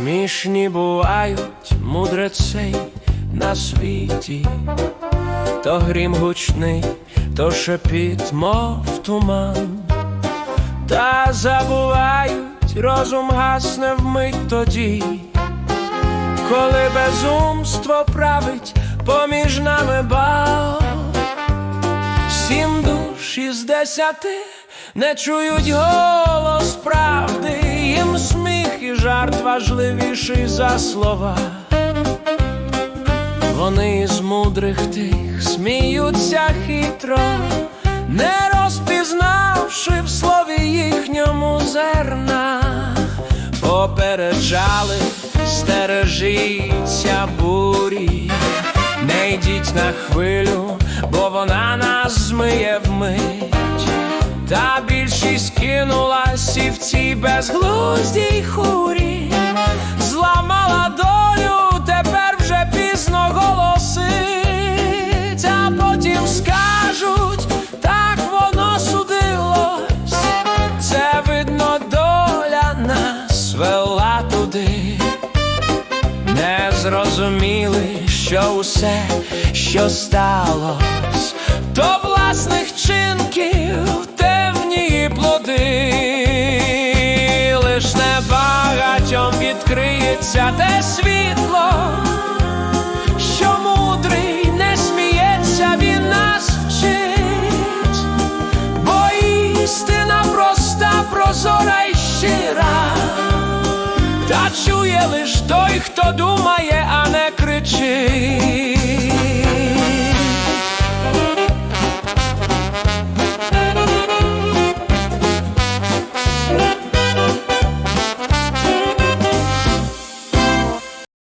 Немічні бувають мудрецей на світі, то грім гучний, то шепіт, мов туман, та забувають, розум гасне вмить тоді, коли безумство править поміж нами бал. Сім душ із десяти не чують голос важливіший за слова. Вони з мудрих тих сміються хитро, не розпізнавши в слові їхньому зерна, попереджали, стережіться бурі, не йдіть на хвилю, бо вона нас змиє вмить. Та більшість кинулась і в цій безглуздій хурі, Не зрозуміли, що усе, що сталось, то власних чинків темні плоди, лиш небагатьом відкриється те світло, чує лиш той, хто думає, а не кричить.